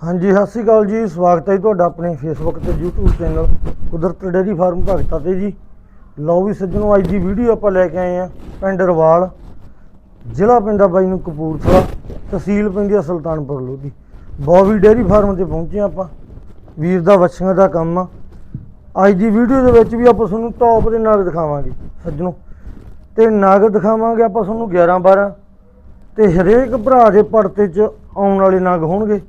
ਹਾਂਜੀ, ਸਤਿ ਸ਼੍ਰੀ ਅਕਾਲ ਜੀ। ਸਵਾਗਤ ਹੈ ਜੀ ਤੁਹਾਡਾ ਆਪਣੇ ਫੇਸਬੁੱਕ ਤੇ YouTube channel Kudrat dairy farm Bhagta ਤੇ ਜੀ। ਲਓ ਵੀ ਸੱਜਣੋ, ਅੱਜ ਦੀ ਵੀਡੀਓ ਆਪਾਂ ਲੈ ਕੇ ਆਏ ਆ ਪਿੰਡ ਰਵਾਲ, ਜ਼ਿਲ੍ਹਾ ਪਿੰਡਾ ਬਾਈ ਨੂੰ ਕਪੂਰਥਲਾ, ਤਹਿਸੀਲ ਪੈਂਦੀ ਆ ਸੁਲਤਾਨਪੁਰ ਲੋਧੀ। ਬੋਵੀ ਡੇਅਰੀ ਫਾਰਮ ਤੇ ਪਹੁੰਚੇ ਹਾਂ ਆਪਾਂ। ਵੀਰ ਦਾ ਵੱਛੀਆਂ ਦਾ ਕੰਮ ਆ। ਅੱਜ ਦੀ ਵੀਡੀਓ ਦੇ ਵਿੱਚ ਵੀ ਆਪਾਂ ਤੁਹਾਨੂੰ ਟੌਪ ਦੇ ਨਗ ਦਿਖਾਵਾਂਗੇ, ਸੱਜਣੋ। ਤੇ ਨਾਗ ਦਿਖਾਵਾਂਗੇ ਆਪਾਂ ਤੁਹਾਨੂੰ 11 12 ਤੇ ਹਰੇਕ ਭਰਾ ਦੇ ਪੜਤੇ 'ਚ ਆਉਣ ਵਾਲੇ ਨਾਗ ਹੋਣਗੇ।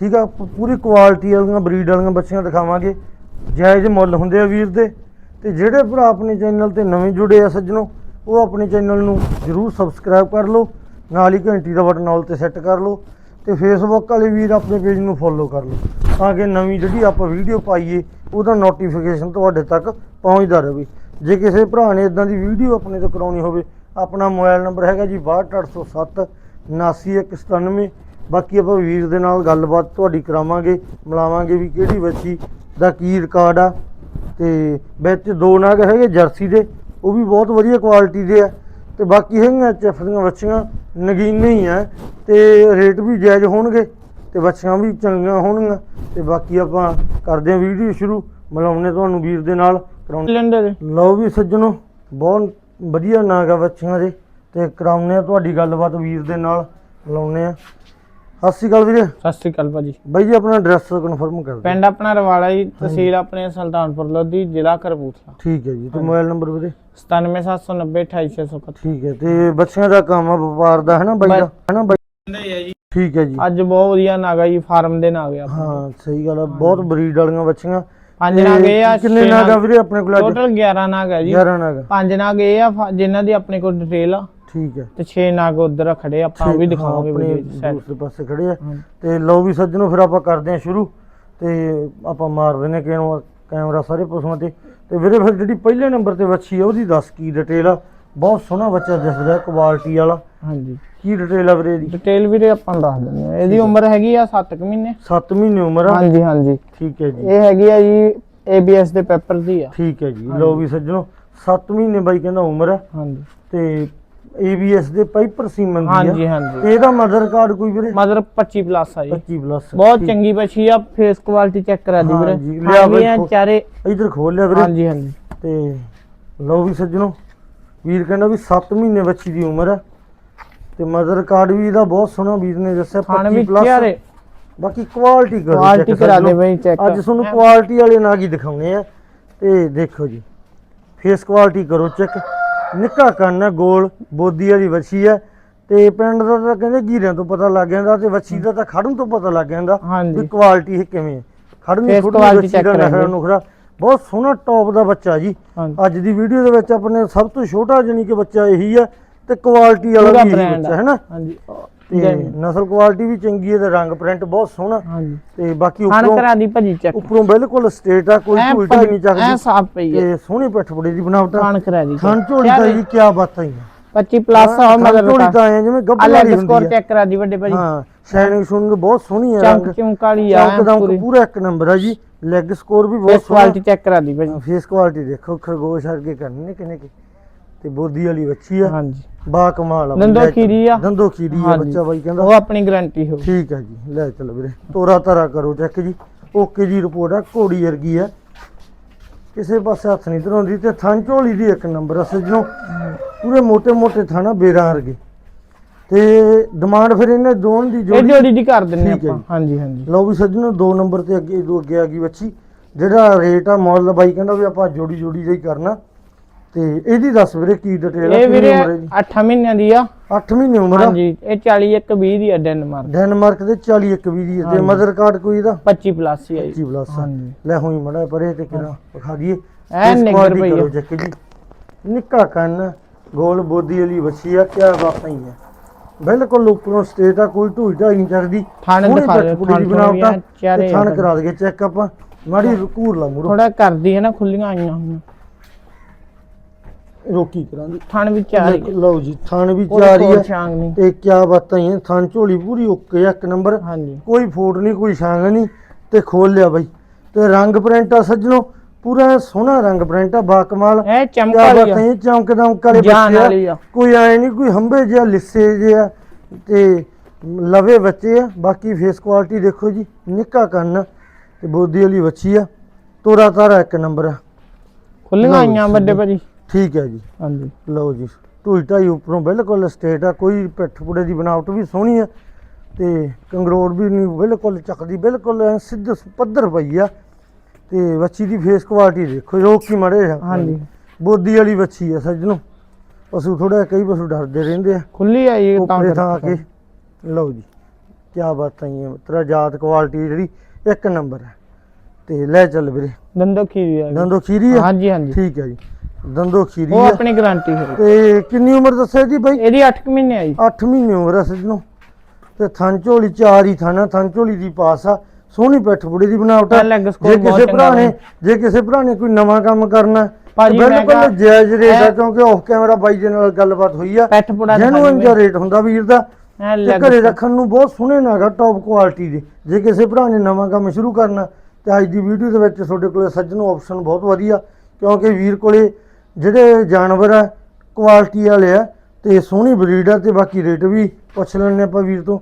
ਠੀਕ ਆ, ਪ- ਪੂਰੀ ਕੁਆਲਿਟੀ ਵਾਲੀਆਂ ਬਰੀਡ ਵਾਲੀਆਂ ਬੱਚੀਆਂ ਦਿਖਾਵਾਂਗੇ। ਜਾਇਜ਼ ਮੁੱਲ ਹੁੰਦੇ ਆ ਵੀਰ ਦੇ। ਤੇ ਜਿਹੜੇ ਭਰਾ ਆਪਣੇ ਚੈਨਲ ਤੇ ਨਵੇਂ ਜੁੜੇ ਆ ਸੱਜਣੋ, ਉਹ ਆਪਣੇ ਚੈਨਲ ਨੂੰ ਜਰੂਰ ਸਬਸਕ੍ਰਾਈਬ ਕਰ ਲਓ। ਨਾਲ ਹੀ ਘੰਟੀ ਦਾ ਬਟਨ ਆਲ ਤੇ ਸੈੱਟ ਕਰ ਲਓ। ਤੇ ਫੇਸਬੁੱਕ ਵਾਲੇ ਵੀਰ ਆਪਣੇ ਪੇਜ ਨੂੰ ਫੋਲੋ ਕਰ ਲਓ, ਤਾਂ ਕਿ ਨਵੀਂ ਜਿਹੜੀ ਆਪਾਂ ਵੀਡੀਓ ਪਾਈਏ, ਉਹਦਾ ਨੋਟੀਫਿਕੇਸ਼ਨ ਤੁਹਾਡੇ ਤੱਕ ਪਹੁੰਚਦਾ ਰਹੇ। ਜੇ ਕਿਸੇ ਭਰਾ ਨੇ ਇਦਾਂ ਦੀ ਵੀਡੀਓ ਆਪਣੇ ਤੋਂ ਕਰਾਉਣੀ ਹੋਵੇ, ਆਪਣਾ ਮੋਬਾਈਲ ਨੰਬਰ ਹੈਗਾ ਜੀ 62807 79197 ਬਾਕੀ ਆਪਾਂ ਵੀਰ ਦੇ ਨਾਲ ਗੱਲਬਾਤ ਤੁਹਾਡੀ ਕਰਾਵਾਂਗੇ ਮਿਲਾਵਾਂਗੇ ਵੀ ਕਿਹੜੀ ਬੱਚੀ ਦਾ ਕੀ ਰਿਕਾਰਡ ਆ। ਤੇ ਵਿੱਚ ਦੋ ਨਗ ਹੈਗੇ ਜਰਸੀ ਦੇ ਉਹ ਵੀ ਬਹੁਤ ਵਧੀਆ ਕੁਆਲਿਟੀ ਦੇ ਆ। ਤੇ ਬਾਕੀ ਹੈਗੀਆਂ ਚਫ ਦੀਆਂ ਬੱਚੀਆਂ ਨਗੀਨੇ ਹੀ ਆ। ਤੇ ਰੇਟ ਵੀ ਜਾਇਜ਼ ਹੋਣਗੇ ਤੇ ਬੱਚੀਆਂ ਵੀ ਚੰਗੀਆਂ ਹੋਣਗੀਆਂ। ਤੇ ਬਾਕੀ ਆਪਾਂ ਕਰਦੇ ਹਾਂ ਵੀਡੀਓ ਸ਼ੁਰੂ ਮਿਲਾਉਣੇ ਤੁਹਾਨੂੰ ਵੀਰ ਦੇ ਨਾਲ ਕਰਾਉਣੇ ਸਿਲੰਡਰ। ਲਓ ਵੀ ਸੱਜਣੋ ਬਹੁਤ ਵਧੀਆ ਨਾਗਾ ਬੱਚੀਆਂ ਦੇ। ਤੇ ਕਰਾਉਣੇ ਆ ਤੁਹਾਡੀ ਗੱਲਬਾਤ ਵੀਰ ਦੇ ਨਾਲ ਲਾਉਣੇ ਆ ਸਤਿ ਸ਼੍ਰੀ ਅਕਾਲ ਵੀਰੇ। ਸਤਿ ਸ੍ਰੀ ਅਕਾਲ ਭਾਜੀ। ਬਾਈ ਜੀ ਆਪਣਾ ਐਡਰੈਸ ਕਨਫਰਮ ਕਰ ਦਿਓ। ਪਿੰਡ ਆਪਣਾ ਰਵਾਲਾ ਜੀ ਤਹਿਸੀਲ ਆਪਣੇ ਸੁਲਤਾਨਪੁਰ ਲੋਧੀ ਜ਼ਿਲ੍ਹਾ ਕਰਬੂਥਲਾ ਠੀਕ ਹੈ ਜੀ ਤੇ ਮੋਬਾਈਲ ਨੰਬਰ ਵੀਰੇ? 97790 28671 ਠੀਕ ਹੈ ਤੇ ਬੱਚਿਆਂ ਦਾ ਕੰਮ ਆ ਵਪਾਰ ਦਾ ਹੈ ਨਾ ਬਾਈ ਦਾ ਹੈ ਨਾ ਬਾਈ? ਠੀਕ ਹੈ ਜੀ। ਅੱਜ ਬਹੁਤ ਵਧੀਆ ਨਾਗਾ ਜੀ ਫਾਰਮ ਦੇ ਨਾਗ ਆ ਹਾਂ ਸਹੀ ਗੱਲ ਆ ਬਹੁਤ ਬਰੀਡ ਵਾਲੀਆਂ ਬੱਚੀਆਂ। ਪੰਜ ਨਾਗ ਇਹ ਆ ਕਿੰਨੇ ਨਾਗ ਆ ਵੀਰੇ ਆਪਣੇ ਕੋਲ ਟੋਟਲ 11 ਨਾਗ ਹੈ ਜੀ। 11 ਨਾਗ। ਪੰਜ ਨਾਗ ਇਹ ਆ ਜਿਨ੍ਹਾਂ ਦੀ ਆਪਣੇ ਕੋਲ ਡਿਟੇਲ ਆ। ਠੀਕ ਹੈ। ਤੇ 6 ਨਾਗ ਉਧਰ ਖੜੇ ਆ, ਆਪਾਂ ਉਹ ਵੀ ਦਿਖਾਵਾਂਗੇ ਆਪਣੇ ਵੀਡੀਓ 'ਚ। ਦੂਸਰੇ ਪਾਸੇ ਖੜੇ ਆ। ਤੇ ਲਓ ਵੀ ਸੱਜਣੋ ਫਿਰ ਆਪਾਂ ਕਰਦੇ ਹਾਂ ਸ਼ੁਰੂ। ਤੇ ਆਪਾਂ ਮਾਰਦੇ ਨੇ ਕਿਨੂੰ ਕੈਮਰਾ ਸਾਰੇ ਪਸ਼ੂਆਂ ਤੇ। ਤੇ ਵੀਰੇ ਫਿਰ ਜਿਹੜੀ ਪਹਿਲੇ ਨੰਬਰ ਤੇ ਵੱਛੀ ਆ ਉਹਦੀ ਦੱਸ ਕੀ ਡਿਟੇਲ ਆ? ਬਹੁਤ ਸੋਹਣਾ ਬੱਚਾ ਦਿਸਦਾ ਕੁਆਲਿਟੀ ਵਾਲਾ। ਹਾਂਜੀ। ਕੀ ਡਿਟੇਲ ਆ ਵੀਰੇ ਇਹਦੀ? ਡਿਟੇਲ ਵੀਰੇ ਆਪਾਂ ਦੱਸ ਦਿੰਦੇ ਆ ਇਹਦੀ ਉਮਰ ਹੈਗੀ ਆ 7 ਮਹੀਨੇ। 7 ਮਹੀਨੇ ਉਮਰ ਆ? ਹਾਂਜੀ ਹਾਂਜੀ। ਠੀਕ ਹੈ ਜੀ। ਇਹ ਹੈਗੀ ਆ ਜੀ ABS ਦੇ ਪੇਪਰ ਦੀ ਆ। ਠੀਕ ਹੈ ਜੀ। ਲਓ ਵੀ ਸੱਜਣੋ 7 ਮਹੀਨੇ ਬਾਈ ਕਹਿੰਦਾ ਉਮਰ ਆ। ਹਾਂਜੀ। ਤੇ ABS ਦੇ ਪਾਈਪਰ ਸੀਮਨ ਦੀ ਹਾਂਜੀ ਆ। ਹਾਂਜੀ ਤੇ ਇਹਦਾ ਮਦਰ ਕਾਰਡ ਕੋਈ ਵੀਰੇ? ਮਦਰ 25 ਪਲੱਸ ਆ ਜੀ। 25 ਪਲੱਸ ਬਹੁਤ ਚੰਗੀ ਬੱਚੀ ਆ ਫੇਸ ਕੁਆਲਿਟੀ ਚੈੱਕ ਕਰਾ ਦੀ ਵੀਰੇ। ਹਾਂਜੀ, ਲਿਆ ਚਾਰੇ। ਇਧਰ ਖੋਲ ਲਿਆ ਵੀਰੇ। ਹਾਂਜੀ ਹਾਂਜੀ। ਤੇ ਲਓ ਵੀ ਸੱਜਣੋ ਵੀਰ ਕਹਿੰਦਾ ਵੀ 7 ਮਹੀਨੇ ਬੱਚੀ ਦੀ ਉਮਰ ਹੈ ਤੇ ਮਦਰ ਕਾਰਡ ਵੀ ਇਹਦਾ ਬਹੁਤ ਸੋਹਣਾ ਵੀਰ ਨੇ ਦੱਸਿਆ ਖਾਣ 25 ਵੀ ਪਲੱਸ ਬਾਕੀ ਕੁਆਲਿਟੀ ਕਰੋ ਕੁਆਲਿਟੀ ਕਰਾ ਦੇ। ਬਈ ਚੈੱਕ ਅੱਜ ਤੁਹਾਨੂੰ ਕੁਆਲਿਟੀ ਵਾਲੇ ਨਾਗ ਹੀ ਦਿਖਾਉਣੇ ਆ। ਤੇ ਦੇਖੋ ਜੀ। ਫੇਸ ਕੁਆਲਿਟੀ ਕਰੋ ਚੈੱਕ ਨਿੱਕਾ ਕੰਨ ਹੈ ਗੋਲ ਬੋਦੀ ਵਾਲੀ ਵੱਛੀ ਹੈ ਤੇ ਪਿੰਡ ਦਾ ਤਾਂ ਕਹਿੰਦੇ ਗੀਰਿਆਂ ਤੋਂ ਪਤਾ ਲੱਗ ਜਾਂਦਾ ਤੇ ਵੱਛੀ ਦਾ ਤਾਂ ਖੜਨ ਤੋਂ ਪਤਾ ਲੱਗ ਜਾਂਦਾ ਵੀ ਕੁਆਲਿਟੀ ਇਹ ਕਿਵੇਂ ਹੈ। ਖੜਨ Face quality ਵੱਛੀ check ਦਾ ਨਖਰਾ ਕਰਾਂਗੇ। ਨੁਖਰਾ ਬਹੁਤ ਸੋਹਣਾ ਟੌਪ ਦਾ ਬੱਚਾ ਜੀ। ਹਾਂਜੀ। ਅੱਜ ਦੀ ਵੀਡੀਓ ਦੇ ਵਿੱਚ ਆਪਣੇ ਸਭ ਤੋਂ ਛੋਟਾ ਜਾਨੀ ਕਿ ਬੱਚਾ ਇਹੀ ਆ ਤੇ ਕੁਆਲਿਟੀ ਵਾਲਾ ਪੂਰਾ ਵੀ ਇਹੀ brand ਬੱਚਾ। ਹੈ ਨਾ? ਹਾਂਜੀ। ਤੇ ਨਸਲ ਕੁਆਲਿਟੀ ਵੀ ਚੰਗੀ ਹੈ ਤੇ ਰੰਗ ਪ੍ਰਿੰਟ ਬਹੁਤ ਸੋਹਣਾ। ਤੇ ਬਾਕੀ ਉੱਪਰੋਂ ਕਰਾ ਦੀ ਭਾਜੀ ਚੈੱਕ। ਉੱਪਰੋਂ ਬਿਲਕੁਲ ਸਟੇਟ ਆ ਕੋਈ ਐ ਉਲਟਾ ਹੀ ਨਹੀਂ ਐ ਚੱਕਦੀ ਸਾਫ਼ ਪਈ ਹੈ। ਤੇ ਸੋਹਣੀ ਪਿੱਠ ਬੜੀ ਦੀ ਬਣਾਵਟ ਖਾਣ ਕਰਾ ਦੀ ਖਾਣ ਝੋਲੀ ਤਾਂ ਜੀ ਕੀ ਬਾਤਾਂ ਹੀ 25 ਪਲੱਸ ਆ ਮਗਰ ਝੋਲੀ ਤਾਂ। ਐ ਜਿਵੇਂ ਗੱਭਰੂ ਵਾਲੀ ਸਕੋਰ ਹੁੰਦੀ ਆ। ਚੈੱਕ ਕਰਾ ਦੀ ਵੱਡੇ ਭਾਜੀ। ਹਾਂ ਸ਼ਾਈਨਿੰਗ ਸ਼ੂਨਿੰਗ ਬਹੁਤ ਸੋਹਣੀ ਚਮਕ ਰੰਗ ਚਮਕ ਵਾਲੀ ਆ ਚਮਕ ਪੂਰਾ। ਇੱਕ ਨੰਬਰ ਆ ਜੀ। ਲੈਗ ਸਕੋਰ ਵੀ ਬਹੁਤ ਸੋਹਣਾ। ਕੁਆਲਿਟੀ ਚੈੱਕ ਕਰਾ ਦੀ ਭਾਜੀ। ਫੇਸ ਕੁਆਲਿਟੀ ਦੇਖੋ ਖਰਗੋਸ਼ ਵਰਗੇ ਕਰਨੇ ਨੇ ਕਿਨੇ ਕਿ। ਤੇ ਬੋਦੀ ਵਾਲੀ ਬੱਚੀ ਆ। ਹਾਂਜੀ। ਬਾ ਕਮਾਲ ਆ ਦੰਦੋ ਲੈ ਚੱਲ। ਆ। ਦੰਦੋ ਖੀਰੀ ਆ ਬੱਚਾ ਬਾਈ ਕਹਿੰਦਾ। ਉਹ ਆਪਣੀ ਗਾਰੰਟੀ ਹੋਊ। ਠੀਕ ਆ ਜੀ ਲੈ ਚੱਲ ਵੀਰੇ ਤੋਰਾ ਤਾਰਾ ਕਰੋ ਚੈੱਕ ਜੀ। ਓਕੇ ਜੀ ਰਿਪੋਰਟ ਆ ਘੋੜੀ ਵਰਗੀ ਆ। ਕਿਸੇ ਪਾਸੇ ਹੱਥ ਨਹੀਂ ਧਰਾਉਂਦੀ ਤੇ ਥਾਂ ਝੋਲੀ ਦੀ ਇੱਕ ਨੰਬਰ ਆ ਸੱਜਣੋ। ਪੂਰੇ ਮੋٹے ਮੋٹے ਥਾਣਾ ਬੇਰਾਂ ਵਰਗੇ। ਤੇ ਡਿਮਾਂਡ ਫਿਰ ਇਹਨੇ ਦੋਨ ਦੀ ਜੋੜੀ ਜੋੜੀ ਦੀ ਕਰ ਦਿੰਨੇ ਆਪਾਂ। ਹਾਂਜੀ ਹਾਂਜੀ। ਲਓ ਵੀ ਸੱਜਣ ਦੋ ਨੰਬਰ ਤੇ ਅੱਗੇ ਅੱਗੇ ਆ ਗਈ ਬੱਚੀ। ਜਿਹੜਾ ਰੇਟ ਆ ਮੁੱਲ ਬਾਈ ਕਹਿੰਦਾ ਵੀ ਆਪਾਂ ਜੋੜੀ ਜੋੜੀ ਦਾ ਕਰਨਾ। ਤੇ ਇਹਦੀ ਦੱਸ ਵੀਰੇ ਕੀ ਡਿਟੇਲ ਆ ਇਹ ਵੀਰੇ ਉਮਰ ਹੈ ਜੀ 8 ਮਹੀਨਿਆਂ ਦੀ ਆ। 8 ਮਹੀਨੇ ਉਮਰ ਆ? ਹਾਂਜੀ ਇਹ 41 ਇੱਕ 20 ਦੀ ਆ ਡੈਨਮਾਰਕ ਡੈਨਮਾਰਕ ਦੇ 40 ਇੱਕ ਵੀ ਦੀ ਹੈ ਤੇ। ਮਦਰ ਕਾਰਡ ਕੋਈ ਇਹਦਾ? 25 ਪਲੱਸ ਹੀ ਆ ਜੀ। 25 ਪਲੱਸ ਹਾਂਜੀ। ਲੈ ਹੋਈ ਮੜਾ ਪਰੇ ਤੇ ਕਿਹੜਾ ਵਿਖਾ ਦਈਏ। ਕਰੋ check ਜੀ। ਨਿੱਕਾ ਕੰਨ ਗੋਲ ਬੋਦੀ ਵਾਲੀ ਵੱਛੀ ਆ ਕਿਆ ਬਾਤਾਂ ਹੀ ਆ। ਬਿਲਕੁਲ ਉੱਪਰੋਂ ਸਟੇਟ ਆ ਕੋਈ ਢੂਈ ਢਾਈ ਨਹੀਂ ਚੜਦੀ ਥਣ ਦਿਖਾ ਦਿਓ, ਥਣ ਬਣਾਵਟਾਂ ਥਣ। ਕਰਾ ਦਈਏ ਚੈੱਕ ਮਾੜੀ ਰਕੂਰ ਲਾ ਮੂਰੋ ਥੋੜਾ ਕਰਦੀ ਹੈ ਨਾ ਖੁੱਲੀਆਂ ਆਈਆਂ ਹੋਈਆਂ। ਰੋਕੀ ਕਰਾਂਗੇ। ਥਣ ਵਿੱਚ ਆ। ਰਹੀ ਲਓ ਜੀ ਥਣ ਵੀ ਕੋਈ ਚਾਰੀ ਕੋਲ ਆ। ਛਾਂਗ ਨਹੀਂ। ਤੇ ਕਿਆ ਬਾਤਾਂ ਹੀ ਥਣ ਝੋਲੀ ਪੂਰੀ ਓਕੇ ਆ ਇੱਕ ਨੰਬਰ। ਹਾਂਜੀ। ਕੋਈ ਫੋਟ ਨਹੀਂ ਕੋਈ ਛਾਂਗ ਨਹੀਂ ਤੇ ਖੋਲ ਲਿਆ ਬਾਈ। ਤੇ ਰੰਗ ਪ੍ਰਿੰਟ ਆ ਸੱਜਣੋ ਪੂਰਾ ਸੋਹਣਾ ਰੰਗ ਪ੍ਰਿੰਟ ਆ ਬਾ ਕਮਾਲ ਇਹ ਚਮਕ ਕਿਆ ਵਾਲੀ ਬਾਤਾਂ ਆ ਚਮਕ ਦਮਕ ਵਾਲੇ ਬੱਚੇ ਆ। ਕੋਈ ਐ ਨਹੀਂ ਕੋਈ ਹੰਬੇ ਜਿਹਾ ਲਿੱਸੇ ਜਿਹਾ ਤੇ ਲਵੇ ਬੱਚੇ ਆ। ਬਾਕੀ ਫੇਸ ਕੁਆਲਿਟੀ ਦੇਖੋ ਜੀ ਨਿੱਕਾ ਕੰਨ ਤੇ ਬੋਦੀ ਵਾਲੀ ਬੱਚੀ ਆ। ਤੋਰਾ ਤਾਰਾ ਇੱਕ ਨੰਬਰ ਆ। ਖੁੱਲੀਆਂ ਆਈਆਂ ਵੱਡੇ ਭਾਜੀ। ਠੀਕ ਹੈ ਜੀ। ਹਾਂਜੀ। ਲਓ ਜੀ ਢੂਈ ਢਾਈ ਉੱਪਰੋਂ ਬਿਲਕੁਲ ਸਟੇਟ ਆ ਕੋਈ ਪਿੱਠ ਪੁੜੇ ਦੀ ਬਣਾਵਟ ਵੀ ਸੋਹਣੀ ਆ ਤੇ ਕੰਗਰੋੜ ਵੀ ਨਹੀਂ ਬਿਲਕੁਲ ਚੱਕਦੀ ਬਿਲਕੁਲ ਸਿੱਧ ਪੱਧਰ ਪਈ ਆ ਤੇ ਬੱਚੀ ਦੀ ਫੇਸ ਕੁਆਲਿਟੀ ਦੇਖੋ ਰੋਕ ਕੀ ਮੜੇ ਹਾਂਜੀ। ਬੋਦੀ ਵਾਲੀ ਬੱਚੀ ਆ ਸੱਜਣੋ ਪਸ਼ੂ ਥੋੜਾ ਕਈ ਪਸ਼ੂ ਡਰਦੇ ਰਹਿੰਦੇ ਆ। ਖੁੱਲੀ ਆਈ ਹੈ ਤਾਂ ਆ ਕਰਕੇ। ਕੇ। ਲਓ ਜੀ ਕੀ ਬਾਤਾਂ ਹੀ ਤੇਰਾ ਜਾਤ ਕੁਆਲਿਟੀ ਜਿਹੜੀ ਇੱਕ ਨੰਬਰ ਹੈ ਤੇ ਲੈ ਚੱਲ ਵੀਰੇ। ਦੰਦੋ ਖੀਰੀ ਆ ਦੰਦੋ ਖੀਰੀ ਆ? ਹਾਂਜੀ ਹਾਂਜੀ। ਠੀਕ ਹੈ ਜੀ। ਦੰਦੋ ਖੀਰੀ ਉਹ ਆਪਣੀ ਗਾਰੰਟੀ ਹੈ ਤੇ ਕਿੰਨੀ ਉਮਰ ਦੱਸਿਆ ਜੀ ਬਾਈ? ਇਹਦੀ 8 ਮਹੀਨੇ ਆਈ 8 ਮਹੀਨੇ ਉਮਰ ਆ ਸੱਜਣੋ ਤੇ ਥਣ ਝੋਲੀ ਚਾਰ ਹੀ ਥਾਣਾ ਝੋਲੀ ਦੀ ਪਾਸ ਆ। ਸੋਹਣੀ ਪਿੱਠ ਪੁੜੀ ਦੀ ਬਣਾਵਟ ਆ। ਜੇ ਬਹੁਤ ਕਿਸੇ ਭਰਾ ਨੇ ਜੇ ਕਿਸੇ ਭਰਾ ਨੇ ਕੋਈ ਨਵਾਂ ਕੰਮ ਕਰਨਾ ਤੇ ਭਾਜੀ ਮੈਂ ਬਿਲਕੁਲ ਕਿਹਾ- ਜਾਇਜ਼ ਰੇਟ ਆ ਕਿਉਂਕਿ ਆਫ ਕੈਮਰਾ ਬਾਈ ਦੇ ਨਾਲ ਗੱਲਬਾਤ ਹੋਈ ਆ। ਪੈਠ ਪੁੜਾ ਜੈਨੂਇਨ ਜਿਹਾ ਰੇਟ ਹੁੰਦਾ ਵੀਰ ਦਾ। ਐ ਤੇ ਲੈਗ ਘਰੇ ਰੱਖਣ ਨੂੰ ਬਹੁਤ ਸੋਹਣੇ ਨਾਗਾ ਟੌਪ ਕੁਆਲਿਟੀ ਦੇ। ਜੇ ਕਿਸੇ ਭਰਾ ਨੇ ਨਵਾਂ ਕੰਮ ਸ਼ੁਰੂ ਕਰਨਾ ਤੇ ਅੱਜ ਦੀ ਵੀਡੀਓ ਦੇ ਵਿੱਚ ਤੁਹਾਡੇ ਕੋਲੇ ਸੱਜਣੋ ਆਪਸ਼ਨ ਬਹੁਤ ਵਧੀਆ। ਕਿਉਂਕਿ ਵੀਰ ਕੋਲੇ ਜਿਹੜੇ ਜਾਨਵਰ ਆ ਕੁਆਲਿਟੀ ਵਾਲੇ ਆ ਤੇ ਸੋਹਣੀ ਬਰੀਡ ਆ ਤੇ ਬਾਕੀ ਰੇਟ ਵੀ ਪੁੱਛ ਲੈਣੇ ਆਪਾਂ ਵੀਰ ਤੋਂ।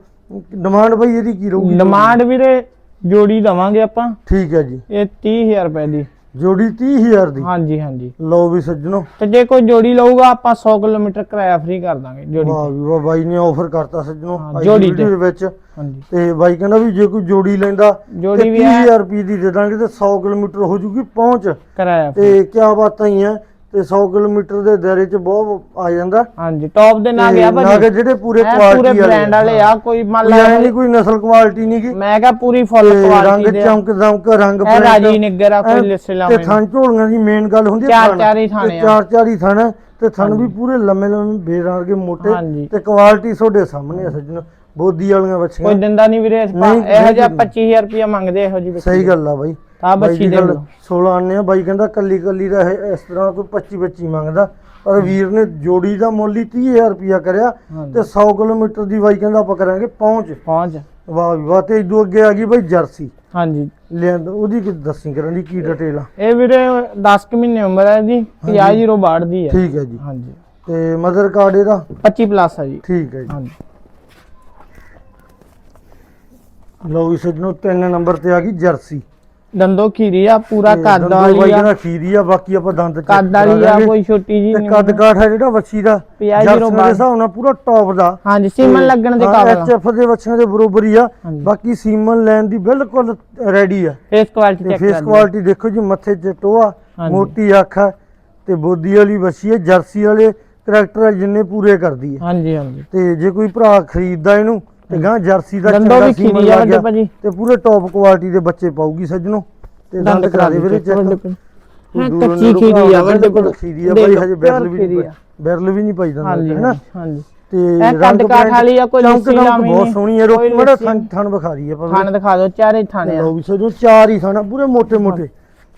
ਡਿਮਾਂਡ ਬਈ ਇਹਦੀ ਕੀ ਰਹੂਗੀ? ਡਿਮਾਂਡ ਵੀਰੇ ਜੋੜੀ ਦਵਾਂਗੇ ਆਪਾਂ। ਠੀਕ ਹੈ ਜੀ। ਇਹ 30000 ਰੁਪਏ ਦੀ। ਜੋੜੀ 30000 ਦੀ? ਹਾਂਜੀ ਹਾਂਜੀ। ਲਓ ਵੀ ਸੱਜਣੋ। ਤੇ ਜੇ ਕੋਈ ਜੋੜੀ ਲਊਗਾ ਆਪਾਂ 100 ਕਿਲੋਮੀਟਰ ਕਿਰਾਇਆ ਫ੍ਰੀ ਕਰ ਦਾਂਗੇ ਜੋੜੀ ਵਾਹ ਤੇ। ਵੀ ਵਾਹ ਬਾਈ ਨੇ ਆਫਰ ਕਰਤਾ ਸੱਜਣੋ ਜੋੜੀ। ਦੇ ਵਿੱਚ। ਹਾਂਜੀ। ਤੇ ਬਾਈ ਕਹਿੰਦਾ ਵੀ ਜੇ ਕੋਈ ਜੋੜੀ ਲੈਂਦਾ ਜੋੜੀ ਵੀ ਹੈ। 30000 ਰੁਪਏ ਦੀ ਦੇ ਦਾਂਗੇ ਤੇ 100 ਕਿਲੋਮੀਟਰ ਹੋ ਜੂਗੀ ਪਹੁੰਚ। ਕਿਰਾਇਆ। ਤੇ ਕਿਆ ਬਾਤਾਂ ਹੀ ਆ ਤੇ 100 ਕਿਲੋਮੀਟਰ ਦੇ ਦਾਇਰੇ ਚ ਬਹੁਤ ਆ ਜਾਂਦਾ। ਹਾਂਜੀ ਟੌਪ ਦੇ ਨਾ ਤੇ ਗਿਆ ਨਾਗ ਭਾਜੀ ਜਿਹੜੇ ਪੂਰੇ ਇਹ ਪੂਰੇ ਕੁਆਲਿਟੀ ਬ੍ਰਾਂਡ ਵਾਲੇ ਆ ਕੋਈ ਮੰਨ ਲਾ ਨਹੀਂ ਕੋਈ ਨਸਲ ਕੁਆਲਿਟੀ ਨਹੀਂ ਗੀ। ਮੈਂ ਕਿਹਾ ਪੂਰੀ ਫੁੱਲ ਤੇ ਰੰਗ ਕੁਆਲਿਟੀ ਦੇ ਆ। ਚਮਕ ਦਮਕ ਰੰਗ ਇਹ print, ਰਾਜੀ ਨਿੱਗਰ ਆ ਕੋਈ ਲਿਸੇ ਤੇ ਲਾਵੇਂ ਥਣ ਝੋਲੀਆਂ ਦੀ ਮੇਨ ਗੱਲ ਹੁੰਦੀ ਚਾਰ- ਥਣ। ਚਾਰ ਹੀ ਥਣ ਤੇ ਆ। ਚਾਰ ਚਾਰ ਹੀ ਥਣ ਤੇ ਥਣ ਵੀ ਪੂਰੇ ਲੰਮੇ ਲੰਮੇ ਬੇਰਾਂ ਵਰਗੇ ਮੋਟੇ। ਹਾਂਜੀ। ਤੇ ਕੁਆਲਿਟੀ ਤੁਹਾਡੇ ਸਾਹਮਣੇ ਆ ਸੱਜਣ। ਬੋਦੀ ਵਾਲੀਆਂ ਕੋਈ ਬੱਚੀਆਂ ਦਿੰਦਾ ਨਹੀਂ ਵੀਰੇ ਨਹੀਂ, ਇਹੋ ਜਿਹਾ ਦਿੰਦਾ। 25000 ਰੁਪਇਆ ਮੰਗਦੇ ਇਹੋ ਜੀ ਸਹੀ ਗੱਲ ਆ ਬਾਈ। ਆ ਬੱਚੀ ਦੀ ਦੇ ਗੱਲ ਲਓ। 16 ਆਨੇ ਆ ਬਾਈ ਕਹਿੰਦਾ ਕੱਲੀ ਕੱਲੀ ਦਾ ਇਹ ਇਸ ਤਰ੍ਹਾਂ ਕੋਈ 25 25 ਮੰਗਦਾ। ਪਰ ਵੀਰ ਨੇ ਜੋੜੀ ਦਾ ਮੁੱਲ ਹੀ 30000 ਰੁਪਿਆ ਕਰਿਆ। ਤੇ 100 ਕਿਲੋਮੀਟਰ ਦੀ ਬਾਈ ਕਹਿੰਦਾ ਆਪਾਂ ਕਰਾਂਗੇ ਪਹੁੰਚ। ਪਹੁੰਚ। ਵਾਹ ਵੀ ਵਾਹ ਤੇ ਇਦੋਂ ਅੱਗੇ ਆ ਗਈ ਬਾਈ ਜਰਸੀ। ਹਾਂਜੀ। ਲਿਆਂਦ ਉਹਦੀ ਕੀ ਦੱਸੀ ਕਰਨ ਦੀ ਕੀ ਡਿਟੇਲ ਆ? ਇਹ ਵੀਰੇ 10 ਕੁ ਮਹੀਨੇ ਉਮਰ ਹੈ ਇਹਦੀ 50062 ਦੀ ਹੈ ਠੀਕ ਹੈ ਜੀ। ਹਾਂਜੀ। ਤੇ ਮਦਰ ਕਾਰਡ ਇਹਦਾ? 25 ਪਲੱਸ ਹੈ ਜੀ। ਠੀਕ ਹੈ ਜੀ। ਹਾਂਜੀ। ਲਓ ਵੀ ਸੱਜਣੋ ਤਿੰਨ ਨੰਬਰ ਤੇ ਆ ਗਈ ਜਰਸੀ। ਦੰਦੋ ਖੀਰੀ ਆ ਪੂਰਾ ਕੱਦ ਵਾਲੀ ਆ ਖੀਰੀ ਆ ਬਾਕੀ ਆਪਾਂ ਦੰਦ ਕੱਦ ਵਾਲੀ ਆ। ਕੋਈ ਛੋਟੀ ਜੀ ਨਹੀਂ ਕੱਦ ਕਾਠ ਹੈ ਜਿਹੜਾ ਵੱਛੀ ਦਾ ਪੰਜਾਹ ਜਰਸੀ ਜ਼ੀਰੋ ਦੇ। ਹਿਸਾਬ ਨਾਲ ਪੂਰਾ ਟੌਪ ਦਾ ਹਾਂਜੀ ਸੀਮਨ ਲੱਗਣ ਦੇ ਕਾਬਲ ਆ। ਐਫ ਦੇ ਬੱਚਿਆਂ ਦੇ ਬਰੋਬਰ ਹੀ ਆ। ਬਾਕੀ ਸੀਮਨ ਲੈਣ ਦੀ ਬਿਲਕੁਲ ਰੈਡੀ ਆ face quality check face quality ਦੇਖੋ ਜੀ ਮੱਥੇ 'ਚ ਟੋਆ। ਮੋਟੀ ਅੱਖ ਆ ਤੇ ਬੋਦੀ ਵਾਲੀ ਬੱਚੀ ਹੈ ਜਰਸੀ ਵਾਲੇ ਕਰੈਕਟਰ ਜਿੰਨੇ ਪੂਰੇ ਕਰਦੀ ਹੈ ਹਾਂਜੀ ਹਾਂਜੀ ਤੇ ਜੇ ਕੋਈ ਭਰਾ ਖਰੀਦਦਾ ਇਹਨੂੰ ਤੇ ਗਾਂ ਜਰਸੀ ਦਾ ਚੰਗਾ ਵੀ ਸੀਮਨ ਖੀਰੀ ਗਿਆ ਤੇ ਪੂਰੇ ਟੌਪ ਕੁਆਲਿਟੀ ਦੇ ਬੱਚੇ ਪਾਉਗੀ ਸੱਜਣੋ। ਤੇ ਦੰਦ ਕਰਾ ਦੇ ਵੀਰੇ ਚੈੱਕ। ਹਾਂ ਕੱਚੀ ਖੀਰੀ ਆ ਆਪਣੇ ਕੋਲ ਖੀਰੀ ਆ ਭਾਈ ਹਜੇ ਬਿਰਲ ਵੀ ਨਹੀਂ ਪਾਈ ਵੀ ਨਹੀਂ ਪਾਈ ਹਾਂਜੀ ਦੰਦ ਤੇ ਇਹ ਕੱਦ ਕਾਠ ਵਾਲੀ ਆ, ਕੋਈ ਲੱਸੀ ਲਾਵੀਂ ਬਹੁਤ ਸੋਹਣੀ ਹੈ ਰੋਕੀ ਮੜਾ ਥਣ ਥਣ ਵਿਖਾ ਰਹੀ ਹੈ ਭਾਵੇਂ ਦਿਖਾ ਦਿਓ ਚਾਰੇ ਥਾਣੇ ਆ। ਲਓ ਵੀ ਚਾਰ ਹੀ ਥਾਣਾ ਪੂਰੇ ਮੋਟੇ ਮੋਟੇ।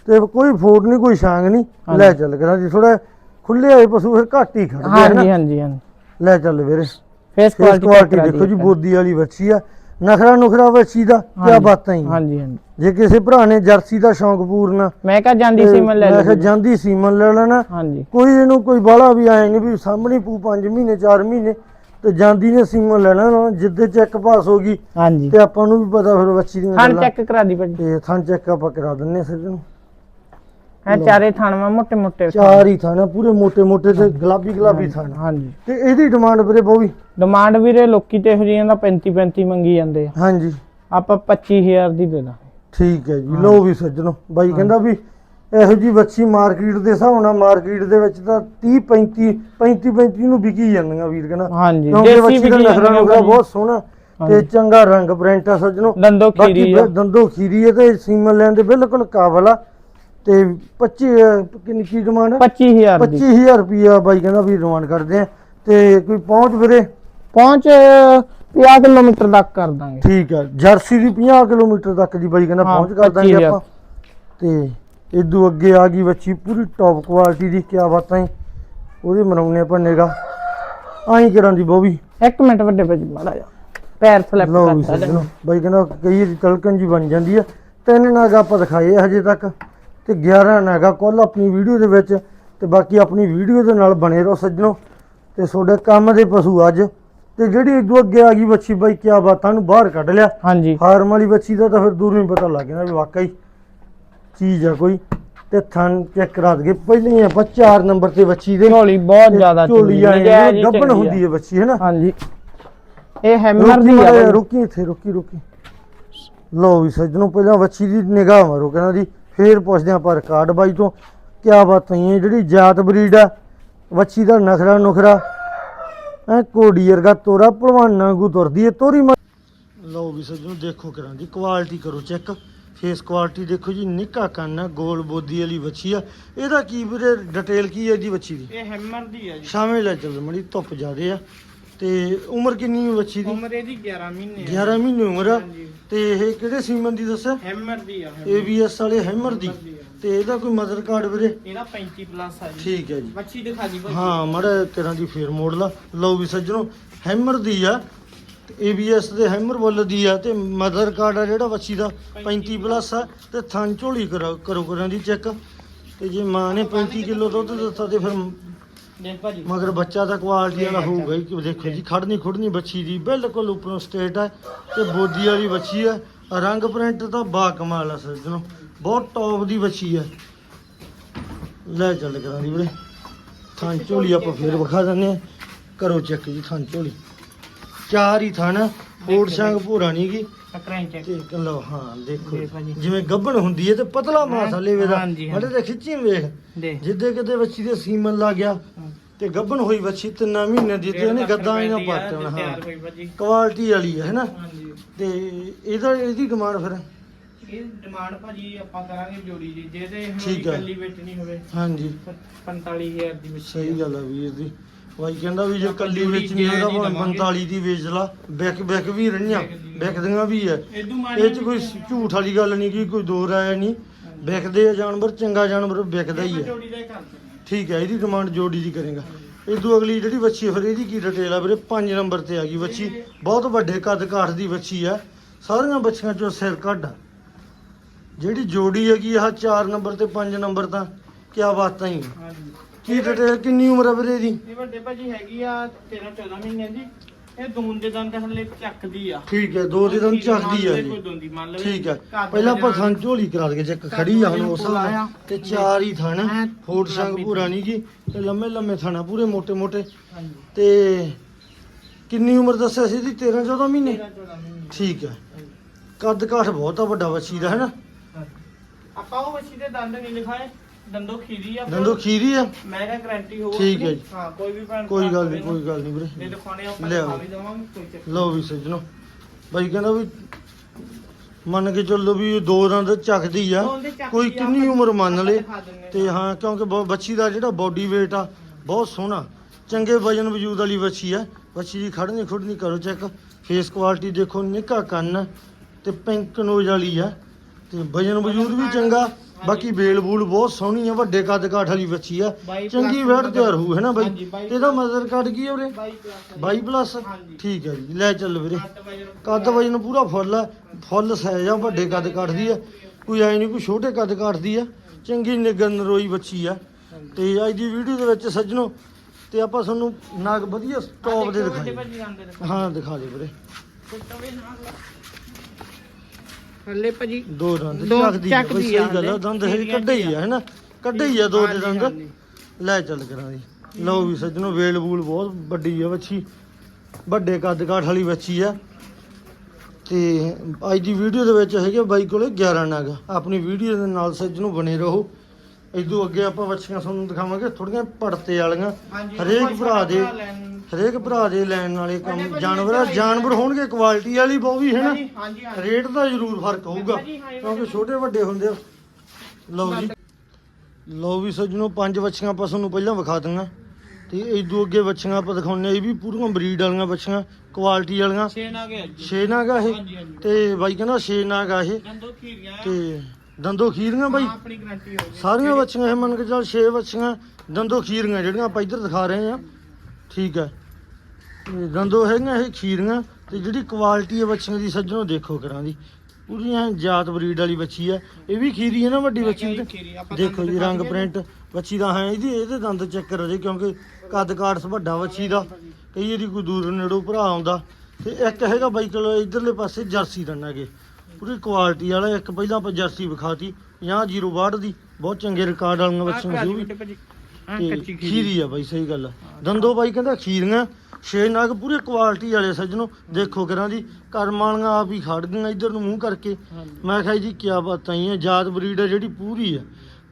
ਤੇ ਕੋਈ ਫੋਟ ਨਹੀਂ ਕੋਈ ਸ਼ਾਂਗ ਨਹੀਂ। ਲੈ ਚੱਲ ਕਰਾਂ ਜੀ ਥੋੜਾ ਖੁੱਲੇ ਹੋਏ ਪਸ਼ੂ ਫਿਰ ਘੱਟ ਹੀ ਖੜਦੇ ਆ ਹਾਂਜੀ ਹਾਂਜੀ। ਲੈ ਚੱਲ ਵੀਰੇ। ਫੇਸ ਫੇਸ ਕੁਆਲਿਟੀ ਕੁਆਲਿਟੀ ਦੇਖੋ ਜੀ ਬੋਦੀ ਵਾਲੀ ਬੱਚੀ ਆ। ਨਖਰਾ ਨੁਖਰਾ ਬੱਚੀ ਦਾ ਕੀ। ਬਾਤਾਂ ਹੀ ਹਾਂਜੀ ਹਾਂਜੀ। ਜੇ ਕਿਸੇ ਭਰਾ ਨੇ ਜਰਸੀ ਦਾ ਸ਼ੌਂਕ ਪੂਰਨਾ ਮੈਂ ਕਹਾ ਜਾਂਦੀ ਤੇ ਸੀ ਮੈਂ ਲੈ ਮੈਂ ਕਿਹਾ ਜਾਂਦੀ ਸੀਮਨ ਲੈ ਲੈਣਾ। ਹਾਂਜੀ। ਕੋਈ ਇਹਨੂੰ ਕੋਈ ਬਾਹਲਾ ਵੀ ਆਏ ਨਹੀਂ ਵੀ ਸਾਹਮਣੇ ਪੂ 5 ਮਹੀਨੇ 4 ਮਹੀਨੇ ਤੇ ਜਾਂਦੀ ਨੇ ਸੀਮਨ ਲੈਣਾ ਨਾ ਜਿੱਦੇ ਚੈੱਕ ਪਾਸ ਹੋ ਗਈ ਹਾਂਜੀ। ਤੇ ਆਪਾਂ ਨੂੰ ਵੀ ਪਤਾ ਫਿਰ ਬੱਚੀ ਥਣ ਗੱਲਾਂ। ਚੈੱਕ ਕਰਾ ਦੀ ਭਾਜੀ। ਤੇ ਥਣ ਚੈੱਕ ਆਪਾਂ ਕਰਾ ਦਿੰਨੇ ਸਿਰ ਨੂੰ। ਹੈ ਚਾਰੇ ਥਾਣਵਾ ਮੋਟੇ ਮੋਟੇ ਚਾਰ ਹੀ ਥਾਣਾ ਪੂਰੇ ਮੋਟੇ ਮੋਟੇ ਤੇ ਗੁਲਾਬੀ ਗੁਲਾਬੀ ਥਾਣਾ ਹਾਂਜੀ। ਤੇ ਇਹਦੀ ਡਿਮਾਂਡ ਵੀਰੇ ਬਹੁਤ ਵੀ ਡਿਮਾਂਡ ਵੀਰੇ ਲੋਕੀ ਤੇ ਹਰੀਆਂ ਦਾ 35 35 ਮੰਗੀ ਜਾਂਦੇ ਆ। ਹਾਂਜੀ। ਆਪਾਂ 25000 ਦੀ ਦੇ ਦਾਂਗੇ। ਠੀਕ ਹੈ ਜੀ ਲੋ ਵੀ ਸੱਜਣੋ ਬਾਈ ਕਹਿੰਦਾ ਵੀ ਇਹੋ ਜੀ ਵੱਛੀ ਮਾਰਕੀਟ ਦੇ ਹਿਸਾਬ ਨਾਲ ਮਾਰਕੀਟ ਦੇ ਵਿੱਚ ਤਾਂ 30 35 35 35 ਨੂੰ ਵਿਕੀ ਜਾਂਦੀਆਂ ਵੀਰ ਕਹਿੰਦਾ। ਹਾਂਜੀ। ਦੇਸੀ ਵੱਛੀ ਦਾ ਨਸਰਾਂ ਨੂੰ ਬਹੁਤ ਸੋਹਣਾ ਤੇ ਚੰਗਾ ਰੰਗ ਪ੍ਰਿੰਟ ਆ ਸੱਜਣੋ। ਦੰਦੋ ਖੀਰੀ ਦੰਦੋ ਖੀਰੀ ਹੈ ਤੇ ਸੀਮਨ ਲੈਣ ਦੇ ਬਿਲਕੁਲ ਕਾਬਲ ਆ। ਤੇ 25 ਅਹ, ਕਿੰਨੀ ਕੀ ਡਿਮਾਂਡ ਹੈ 25000 ਦੀ। 25000 ਰੁਪਿਆ ਬਾਈ ਕਹਿੰਦਾ ਵੀ ਡਿਮਾਂਡ ਕਰਦੇ ਆ। ਤੇ ਕੋਈ ਪਹੁੰਚ ਵੀਰੇ? ਪਹੁੰਚ 50 ਕਿਲੋਮੀਟਰ ਤੱਕ ਕਰ ਦਾਂਗੇ। ਠੀਕ ਆ ਜਰਸੀ ਦੀ 50 ਕਿਲੋਮੀਟਰ ਤੱਕ ਦੀ ਬਾਈ ਕਹਿੰਦਾ ਹਾਂ, ਪਹੁੰਚ ਕਰ ਦਾਂਗੇ 25,000 ਆਪਾਂ। ਤੇ ਇਦੋਂ ਅੱਗੇ ਆ ਗਈ ਬੱਚੀ ਪੂਰੀ ਟੌਪ ਕੁਆਲਿਟੀ ਦੀ ਕਿਆ ਬਾਤਾਂ ਈ ਉਹਦੇ ਮਨਾਉਣੇ ਆਪਾਂ ਨਿਗਾ ਆਈ ਕਰਾਂ ਦੀ ਬੋਵੀ? ਇੱਕ ਮਿੰਟ ਵੱਡੇ ਭਾਜੀ ਮਾੜਾ ਜਾ ਪੈਰ ਸਲਿੱਪ ਲਓ ਵੀ ਕਰਦਾ ਸੱਜਣੋ ਬਾਈ ਕਹਿੰਦਾ ਕਈ ਵਾਰੀ ਤਲਕਣ ਜੀ ਬਣ ਜਾਂਦੀ ਆ। ਤਿੰਨ ਨਾਗ ਆਪਾਂ ਦਿਖਾਏ ਆ ਹਜੇ ਤੱਕ। ਤੇ 11 ਨਾਗਾ ਕੁੱਲ ਆਪਣੀ ਵੀਡੀਓ ਦੇ ਵਿੱਚ ਤੇ ਬਾਕੀ ਆਪਣੀ ਵੀਡੀਓ ਦੇ ਨਾਲ ਬਣੇ ਰਹੋ ਸੱਜਣੋ। ਤੇ ਤੁਹਾਡੇ ਕੰਮ ਦੇ ਪਸ਼ੂ ਅੱਜ। ਤੇ ਜਿਹੜੀ ਇਦੋਂ ਅੱਗੇ ਆ ਗਈ ਬੱਚੀ ਬਾਈ ਕਿਆ ਬਾਤਾਂ ਨੂੰ ਬਾਹਰ ਕੱਢ ਲਿਆ। ਹਾਂਜੀ। ਫਾਰਮ ਵਾਲੀ ਬੱਚੀ ਦਾ ਤਾਂ ਫਿਰ ਦੂਰੋਂ ਹੀ ਪਤਾ ਲੱਗ ਜਾਂਦਾ ਵੀ ਵਾਕਈ ਚੀਜ਼ ਆ ਕੋਈ। ਤੇ ਥਣ ਚੈੱਕ ਕਰਾ ਦਈਏ। ਪਹਿਲਾਂ ਹੀ ਆਪਾਂ 4 ਨੰਬਰ ਤੇ ਬੱਚੀ ਦੇ। ਝੋਲੀ ਬਹੁਤ ਜ਼ਿਆਦਾ ਝੋਲੀ ਆ ਗੱਬਣ। ਹੁੰਦੀ ਹੈ ਬੱਚੀ ਹੈ ਨਾ? ਹਾਂਜੀ। ਇਹ ਹੈਮਰ ਦੀ ਆ। ਰੁਕੀ ਇੱਥੇ ਰੁਕੀ ਰੁਕੀ। ਲਓ ਵੀ ਸੱਜਣੋ ਪਹਿਲਾਂ ਬੱਚੀ ਦੀ ਨਿਗਾਹ ਮਾਰੋ ਕਹਿੰਦਾ ਜੀ। ਫੇਰ ਪੁੱਛਦੇ ਆਪਾਂ ਰਿਕਾਰਡ ਬਾਈ ਤੋਂ ਕਿਆ ਬਾਤ ਹੈ ਜਿਹੜੀ ਜਾਤ ਬਰੀਡ ਆ ਬੱਚੀ ਦਾ ਨਖਰਾ ਨੁਖਰਾ ਐ ਕੋੜੀ ਵਰਗਾ ਤੋਰਾ ਭਲਵਾਨਾਂ ਵਾਂਗੂ ਤੁਰਦੀ ਹੈ ਤੋਰੀ ਮਾ- ਲਓ ਵੀ ਸੱਜਣੋ ਦੇਖੋ ਕਰਾਂ ਜੀ ਕੁਆਲਿਟੀ ਕਰੋ ਚੈੱਕ ਫੇਸ ਕੁਆਲਿਟੀ ਦੇਖੋ ਜੀ ਨਿੱਕਾ ਕੰਨ ਆ ਗੋਲ ਬੋਦੀ ਵਾਲੀ ਬੱਚੀ ਆ। ਇਹਦਾ ਕੀ ਵੀਰੇ ਡਿਟੇਲ ਕੀ ਹੈ ਜੀ ਬੱਚੀ ਦੀ? ਇਹ ਹੈਮਰ ਦੀ ਆ ਜੀ। ਸ਼ਾਮੇ ਲੈ ਚੱਲ ਮੜੀ ਧੁੱਪ ਜ਼ਿਆਦੇ ਆ। ਤੇ ਉਮਰ ਕਿੰਨੀ ਹੈ ਬੱਚੀ ਦੀ? ਉਮਰ ਇਹਦੀ 11 ਮਹੀਨੇ 11 ਮਹੀਨੇ ਉਮਰ ਆ। ਹਾਂਜੀ। ਤੇ ਇਹ ਕਿਹੜੇ ਸੀਮਨ ਦੀ ਦੱਸਿਆ? ਹੈਮਰ ਦੀ ਆ ABS ਵਾਲੇ ਹੈਮਰ ਦੀ। ਤੇ ਇਹਦਾ ਕੋਈ ਮਦਰ ਕਾਰਡ ਵੀਰੇ? ਇਹਦਾ 35 ਪਲੱਸ ਆ ਜੀ। ਠੀਕ ਹੈ ਜੀ। ਬੱਚੀ ਦਿਖਾ ਦੀ ਹਾਂ ਮੜਾ ਤਰ੍ਹਾਂ ਦੀ ਫੇਰ ਮੋੜ ਲਾ। ਲਓ ਵੀ ਸੱਜਣੋ ਹੈਮਰ ਦੀ ਆ। ABS ਦੇ ਹੈਮਰ ਵੱਲ ਦੀ ਆ ਤੇ ਮਦਰ ਕਾਰਡ ਆ ਜਿਹੜਾ ਬੱਚੀ ਦਾ। 35 ਪਲੱਸ ਆ ਤੇ ਥਾਂ ਝੋਲੀ ਕਰੋ ਕਰੋ ਕਰਾਂ ਦੀ ਚੈੱਕ। ਤੇ ਜੇ ਮਾਂ ਨੇ 35 ਕਿਲੋ ਦੁੱਧ ਦਿੱਤਾ ਤੇ ਫਿਰ ਦੇਖ ਭਾਜੀ। ਮਗਰ ਬੱਚਾ ਤਾਂ ਕੁਆਲਿਟੀ ਵਾਲਾ ਹੋਊਗਾ ਹੀ ਦੇਖੋ ਜੀ ਖੜਨੀ ਖੁੜਨੀ ਬੱਚੀ ਦੀ ਬਿਲਕੁਲ ਉੱਪਰੋਂ ਸਟੇਟ ਹੈ ਤੇ ਬੋਦੀ ਵਾਲੀ ਬੱਚੀ ਹੈ ਰੰਗ ਪ੍ਰਿੰਟ ਤਾਂ ਬਾ ਕਮਾਲ ਆ ਸੱਜਣੋ ਬਹੁਤ ਟੌਪ ਦੀ ਬੱਚੀ ਹੈ ਲੈ ਚੱਲ ਕਰਾਂ ਦੀ ਵੀਰੇ। ਥਾਂ ਝੋਲੀ ਆਪਾਂ ਫੇਰ ਵਿਖਾ ਆ। ਕਰੋ ਚੈੱਕ ਜੀ ਥਾਂ ਝੋਲੀ। ਚਾਰ ਹੀ ਥਣ ਫੋੜ ਸੰਗ ਭੂਰਾ ਨਹੀਂ ਗੀ। ਟਕਰਾਂ ਚੈੱਕ ਤੇ ਲਓ ਹਾਂ ਦੇਖੋ। ਜਿਵੇਂ ਗੱਭਣ ਹੁੰਦੀ ਹੈ ਤੇ ਪਤਲਾ ਮਾਸਾ ਲੇਵੇ ਦਾ। ਮੜੇ ਤੇ ਖਿੱਚੀ ਵੇਖ। ਜਿੱਦੇ ਕਿਤੇ ਬੱਚੀ ਦੇ ਸੀਮਨ ਲੱਗ ਗਿਆ ਤੇ ਗੱਭਣ ਹੋਈ ਬੱਚੀ ਤਿੰਨਾਂ ਮਹੀਨੇ ਦੀ ਤੇ ਉਹਨੇ ਗੱਦਾਂ ਇਹਨਾਂ ਪਾਤੇ ਹੁਣ ਹਾਂ। ਤਿਆਰ ਹੋਈ ਭਾਜੀ ਕੁਆਲਿਟੀ ਵਾਲੀ ਹੈ ਹੈਨਾ? ਹਾਂਜੀ। ਤੇ ਇਹਦਾ ਇਹਦੀ ਡਿਮਾਂਡ ਫਿਰ? ਇਹ ਡਿਮਾਂਡ ਭਾਜੀ ਆਪਾਂ ਕਰਾਂਗੇ ਜੋੜੀ ਜੇ ਤੇ ਠੀਕ ਆ। ਇਕੱਲੀ ਵੇਚਣੀ ਹੋਵੇ। ਹਾਂਜੀ। 45000 ਦੀ ਵਿੱਚ ਸਹੀ ਗੱਲ ਆ ਵੀਰ ਦੀ ਬਾਈ ਕਹਿੰਦਾ ਵੀ ਜੇ ਆਪਾਂ ਕੱਲੀ ਜੋੜੀ ਵੇਚਣੀ ਤਾਂ ਹੀ ਭਾਵੇਂ ਦਵਾਂਗੇ। 45 ਦੀ ਵੇਚ ਲਾ ਵਿਕ ਵਿਕ ਵੀ ਰਹੀਆਂ ਵਿਕਦੀਆਂ। ਵੀ ਹੈ ਇਦੋਂ ਮਾੜੀ ਇਹ ਚ ਕੋਈ ਝੂਠ ਵਾਲੀ ਗੱਲ ਨਹੀਂ ਕਿ ਕੋਈ ਦੋ ਰਾਇਆ ਨਹੀਂ। ਵਿਕਦੇ ਆ ਜਾਨਵਰ ਚੰਗਾ ਜਾਨਵਰ ਵਿਕਦਾ ਹੀ ਹੈ ਜੋੜੀ ਦਾ ਹੀ ਕਰ ਦਿੰਦੇ ਠੀਕ ਹੈ ਇਹਦੀ ਡਿਮਾਂਡ ਜੋੜੀ ਦੀ ਕਰੇਗਾ। ਇਦੋਂ ਅਗਲੀ ਜਿਹੜੀ ਬੱਚੀ ਹੈ ਫਿਰ ਇਹਦੀ ਕੀ ਡਿਟੇਲ ਆ ਵੀਰੇ? 5 ਨੰਬਰ ਤੇ ਆ ਗਈ ਬੱਚੀ ਬਹੁਤ ਵੱਡੇ ਕੱਦ ਕਾਠ ਦੀ ਬੱਚੀ ਆ। ਸਾਰੀਆਂ ਬੱਚੀਆਂ ਚੋਂ ਸਿਰ ਕੱਢ। ਜਿਹੜੀ ਜੋੜੀ ਹੈਗੀ ਆਹ 4 ਨੰਬਰ ਤੇ 5 ਨੰਬਰ ਤਾਂ ਕਿਆ ਬਾਤਾਂ ਹੀ। ਹਾਂਜੀ। ਕੀ ਡਿਟੇਲ ਕਿੰਨੀ ਉਮਰ ਆ ਵੀਰੇ ਇਹਦੀ? ਇਹ ਵੱਡੇ ਭਾਜੀ ਹੈਗੀ ਆ 13 14 ਮਹੀਨੇ ਦੀ। ਇਹ ਦੂਨ ਠੀਕ ਹੈ ਦੋ ਦੇ ਚੱਕਦੀ ਆ ਜੀ। ਠੀਕ ਹੈ ਪਹਿਲਾਂ ਆਪਾਂ ਥਣ ਝੋਲੀ ਕਰਾ ਲਈਏ ਚੱਕ ਖੜੀ ਆ ਹੁਣ ਉਸ ਹਿਸਾਬ ਤੇ ਚਾਰ ਹੀ ਥਣ ਫੋੜ ਸੰਗ ਪੂਰਾ ਨਹੀਂ ਜੀ ਤੇ ਲੰਮੇ ਲੰਮੇ ਥਣਾ ਪੂਰੇ ਮੋٹے ਮੋٹے ਤੇ ਕਿੰਨੀ ਉਮਰ ਦੱਸਿਆ ਸੀ ਦੀ 13 14 ਮਹੀਨੇ? ਠੀਕ ਹੈ ਕੱਦ ਕਾਠ ਬਹੁਤ ਆ ਵੱਡਾ ਬੱਚੀ ਦਾ ਹੈ ਨਾ? ਆਪਾਂ ਉਹ ਬੱਚੀ ਦੇ ਦੰਦ ਨਹੀਂ ਲਿਖਾਏ। ਦੰਦੋ ਖੀਰੀ ਆ ਦੰਦੋ ਖੀਰੀ ਆ? ਮੈਂ ਕਿਹਾ ਗਾਰੰਟੀ ਹੋਊ ਠੀਕ ਹੈ ਜੀ। ਹਾਂ ਕੋਈ ਵੀ ਭੈਣ ਕੋਈ ਗੱਲ ਨਹੀਂ ਕੋਈ ਗੱਲ ਨਹੀਂ ਜੇ ਵੀਰੇ ਦਿਖਾਉਣੇ ਆ ਆਪਾਂ ਲਿਆਓ। ਦਿਖਾ ਵੀ ਦੇਵਾਂਗੇ ਕੋਈ ਚੱਕਰ ਲਓ ਵੀ ਸੱਜਣੋ। ਬਾਈ ਕਹਿੰਦਾ ਵੀ ਮੰਨ ਕੇ ਚੱਲੋ ਵੀ ਇਹ ਦੋ ਦੰਦ ਚੱਕਦੀ ਆ। ਕੋਈ ਕਿੰਨੀ ਉਮਰ ਮੰਨ ਲੇ। ਤੇ ਹਾਂ ਕਿਉਂਕਿ ਬੱਚੀ ਦਾ ਜਿਹੜਾ ਬਾਡੀ weight ਆ ਬਹੁਤ ਸੋਹਣਾ। ਚੰਗੇ ਵਜਨ ਵਜੂਦ ਵਾਲੀ ਬੱਚੀ ਆ। ਬੱਚੀ ਦੀ ਖੜਨੀ ਖੁੜਨੀ ਕਰੋ ਚੈੱਕ ਫੇਸ ਕੁਆਲਿਟੀ ਦੇਖੋ ਨਿੱਕਾ ਕੰਨ ਤੇ ਪਿੰਕ ਨੋਜ਼ ਵਾਲੀ ਆ। ਤੇ ਵਜਨ ਵਜੂਦ ਵੀ ਚੰਗਾ। ਬਾਕੀ ਬੇਲ ਬੂਲ ਬਹੁਤ ਸੋਹਣੀ ਆ ਵੱਡੇ ਕੱਦ ਕਾਠ ਵਾਲੀ ਬੱਚੀ ਆ। ਬਾਈ ਚੰਗੀ plus ਵੈਟ ਤਿਆਰ ਹੋਊ ਹੈ ਨਾ ਬਾਈ? ਹਾਂਜੀ, ਬਾਈ ਤੇ ਇਹਦਾ ਮਜ਼ਰ ਕੱਢ ਕੀ ਆ 22 ਪਲੱਸ 22 ਪਲੱਸ ਹਾਂਜੀ। ਠੀਕ ਹੈ ਜੀ ਲੈ ਚੱਲ ਵੀਰੇ। ਕੱਦ ਵਜਨ ਕੱਦ ਪੂਰਾ। ਫੁੱਲ ਆ ਫੁੱਲ ਸਾਈਜ਼ ਆ ਵੱਡੇ ਕੱਦ ਕਾਠ ਦੀ ਆ। ਕੋਈ ਐ ਨਹੀਂ ਕੋਈ ਛੋਟੇ ਕੱਦ ਕਾਠ ਦੀ ਆ। ਚੰਗੀ ਨਿਗਰ ਨਰੋਈ ਬੱਚੀ ਆ। ਤੇ ਅੱਜ ਦੀ ਵੀਡੀਓ ਦੇ ਵਿੱਚ ਸੱਜਣੋ ਤੇ ਆਪਾਂ ਤੁਹਾਨੂੰ ਨਾਗ ਵਧੀਆ ਟੌਪ ਦੇ ਵੱਡੇ ਦਿਖਾਏ ਭਾਜੀ ਦੰਦ ਦਿਖਾ। ਹਾਂ ਦਿਖਾ ਦੇ ਵੀਰੇ। ਹੱਲੇ ਭਾਜੀ ਦੋ ਦੰਦ ਦੋ ਚੱਕਦੀ ਆ ਬਈ ਚੱਕਦੀ ਸਹੀ ਗੱਲ ਆ ਹਲੇ। ਦੰਦ ਹੈ ਕੱਢੇ ਹੀ ਆ। ਹੈਨਾ ਕੱਢੇ ਹੀ ਆ ਦੋ ਦੇ ਹਾਂਜੀ, ਦੰਦ। ਹਾਂਜੀ। ਲੈ ਚੱਲ ਕਰਾਂ ਜੀ। ਲਓ ਵੀ ਸੱਜਣੋ ਵੇਲ ਬੂਲ ਬਹੁਤ ਵੱਡੀ ਆ ਬੱਚੀ ਵੱਡੇ ਕੱਦ ਕਾਠ ਵਾਲੀ ਬੱਚੀ ਆ। ਤੇ ਅੱਜ ਦੀ ਵੀਡੀਓ ਦੇ ਵਿੱਚ ਹੈਗੇ ਬਾਈ ਕੋਲੇ 11 ਨਗ। ਆਪਣੀ ਵੀਡੀਓ ਦੇ ਨਾਲ ਸੱਜਣੋ ਬਣੇ ਰਹੋ। ਇਦੋਂ ਅੱਗੇ ਆਪਾਂ ਬੱਚੀਆਂ ਤੁਹਾਨੂੰ ਦਿਖਾਵਾਂਗੇ ਥੋੜੀਆਂ ਪੜਤੇ ਵਾਲੀਆਂ। ਹਾਂਜੀ, ਹਰੇਕ ਭਰਾ ਦੇ ਲੈਣ- ਹਰੇਕ ਭਰਾ ਦੇ ਲੈਣ ਵਾਲੇ ਕੰਮ ਜਾਨਵਰ ਆ ਜਾਨਵਰ ਹੋਣਗੇ ਕੁਆਲਿਟੀ ਵਾਲੀ ਬਹੁਤ ਵੀ ਹੈ ਨਾ? ਹਾਂਜੀ ਹਾਂਜੀ ਹਾਂਜੀ। ਰੇਟ ਦਾ ਜ਼ਰੂਰ ਫ਼ਰਕ ਹੋਊਗਾ ਕਿਉਂਕਿ। ਛੋਟੇ ਵੱਡੇ ਹੁੰਦੇ ਆ। ਲਓ ਜੀ। ਲਓ ਵੀ ਸੱਜਣੋ ਪੰਜ ਬੱਚੀਆਂ ਆਪਾਂ ਤੁਹਾਨੂੰ ਪਹਿਲਾਂ ਵਿਖਾ ਦਿੰਗਾ ਤੇ ਇਦੋਂ ਅੱਗੇ ਬੱਚੀਆਂ ਆਪਾਂ ਦਿਖਾਉਂਦੇ ਆ ਇਹ ਵੀ ਪੂਰੀਆਂ ਬਰੀਡ ਵਾਲੀਆਂ ਬੱਚੀਆਂ ਕੁਆਲਿਟੀ ਵਾਲੀਆਂ। ਛੇ ਨਾ ਨਾਗ ਆ ਇਹ। ਹਾਂਜੀ ਹਾਂਜੀ। ਤੇ ਬਾਈ ਕਹਿੰਦਾ ਛੇ ਨਾਗ ਆ ਇਹ। ਦੰਦੋ ਖੀਰੀਆਂ। ਆ। ਤੇ ਦੰਦੋ ਖੀਰੀਆਂ ਬਾਈ? ਹਾਂ, ਆਪਣੀ ਗਾਰੰਟੀ ਹੋ ਗਈ। ਸਾਰੀਆਂ ਬੱਚੀਆਂ ਇਹ ਮੰਨ ਕੇ ਚੱਲ ਛੇ ਬੱਚੀਆਂ ਦੰਦੋ ਖੀਰੀਆਂ ਜਿਹੜੀਆਂ ਆਪਾਂ ਇੱਧਰ ਦਿਖਾ ਰਹੇ ਆ ਠੀਕ ਹੈ। ਦੰਦੋ ਹੈਗੀਆਂ ਇਹ ਖੀਰੀਆਂ ਤੇ ਜਿਹੜੀ ਕੁਆਲਿਟੀ ਹੈ ਬੱਚੀਆਂ ਦੀ ਸੱਜਣੋ ਦੇਖੋ ਕਰਾਂ ਦੀ। ਪੂਰੀਆਂ ਜਾਤ ਬਰੀਡ ਵਾਲੀ ਬੱਚੀ ਆ ਇਹ ਵੀ ਖੀਰੀ ਹੈ ਨਾ ਵੱਡੀ ਬੱਚੀ ਦੇਖੋ ਜੀ ਰੰਗ ਪ੍ਰਿੰਟ ਬੱਚੀ ਦਾ ਹੈ ਇਹਦੀ ਇਹਦੇ ਦੰਦ ਚੈੱਕ ਕਰੋ ਜੀ ਕਿਉਂਕਿ ਕੱਦ ਕਾਠ ਵੱਡਾ ਬੱਚੀ ਦਾ। ਕਈ ਇਹਦੀ ਕੋਈ ਦੂਰ ਨੇੜੋਂ ਭਰਾ ਆਉਂਦਾ ਤੇ ਇੱਕ ਹੈਗਾ ਬਾਈ ਚਲੋ ਇਧਰਲੇ ਪਾਸੇ ਜਰਸੀ ਰੰਨਾਗੇ ਪੂਰੀ ਕੁਆਲਿਟੀ ਵਾਲਾ ਇੱਕ ਪਹਿਲਾਂ ਆਪਾਂ ਜਰਸੀ ਵਿਖਾਤੀ 50 ਦੀ ਬਹੁਤ ਚੰਗੇ ਰਿਕਾਰਡ ਵਾਲੀਆਂ ਬੱਚੀਆਂ ਸੀ ਹਾਂ ਤੇ ਕੱਚੀ ਖੀਰੀ। ਖੀਰੀ ਆ ਬਾਈ ਸਹੀ ਗੱਲ ਆ। ਦੰਦੋ ਬਾਈ ਕਹਿੰਦਾ ਖੀਰੀਆਂ ਛੇ ਨਾਗ ਪੂਰੇ ਕੁਆਲਿਟੀ ਵਾਲੇ ਸੱਜਣੋ। ਦੇਖੋ ਕਰਾਂ ਜੀ ਕਰਮ ਵਾਲੀਆਂ ਆਪ ਹੀ ਖੜ ਗਈਆਂ ਇਧਰ ਨੂੰ ਮੂੰਹ ਕਰਕੇ। ਹਾਂਜੀ। ਮੈਂ ਕਿਹਾ ਜੀ ਕੀ ਬਾਤਾਂ ਹੀ ਆ ਜਾਤ ਬਰੀਡ ਆ ਜਿਹੜੀ ਪੂਰੀ ਆ।